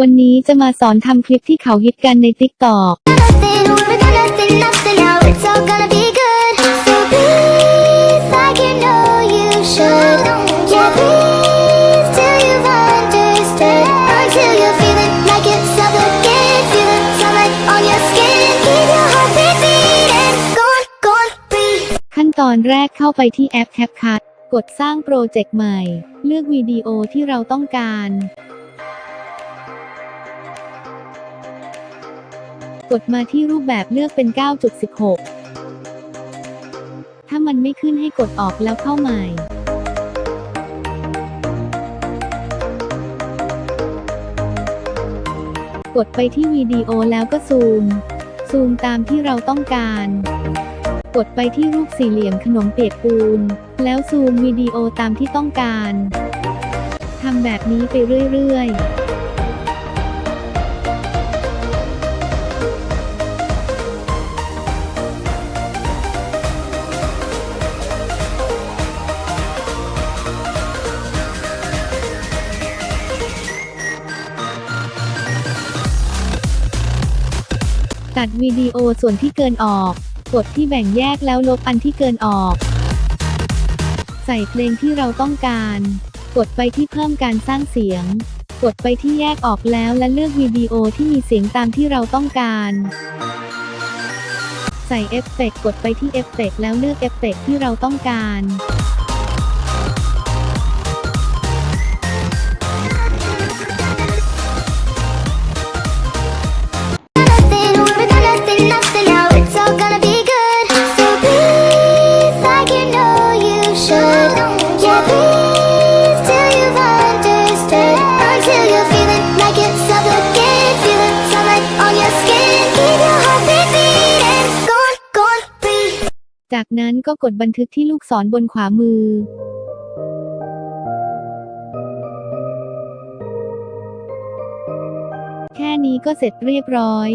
วันนี้จะมาสอนทำคลิปที่เขาฮิตกันในติ๊กต็อกขั้นตอนแรกเข้าไปที่แอปแคปคั t กดสร้างโปรเจกต์ใหม่ เลือกวิดีโอที่เราต้องการ กดมาที่รูปแบบเลือกเป็น 9.16 ถ้ามันไม่ขึ้นให้กดออกแล้วเข้าใหม่กดไปที่วิดีโอแล้วก็ซูม ซูมตามที่เราต้องการ กดไปที่รูปสี่เหลี่ยมขนมเปียกปูน แล้วซูมวิดีโอตามที่ต้องการ ทำแบบนี้ไปเรื่อย ๆ ตัดวิดีโอส่วนที่เกินออก กดที่แบ่งแยกแล้วลบอันที่เกินออก ใส่เพลงที่เราต้องการ กดไปที่เพิ่มการสร้างเสียง กดไปที่แยกออกแล้วและเลือกวิดีโอที่มีเสียงตามที่เราต้องการ ใส่เอฟเฟกต์กดไปที่เอฟเฟกต์แล้วเลือกเอฟเฟกต์ที่เราต้องการ จากนั้นก็กดบันทึกที่ลูกศรบนขวามือ แค่นี้ก็เสร็จเรียบร้อย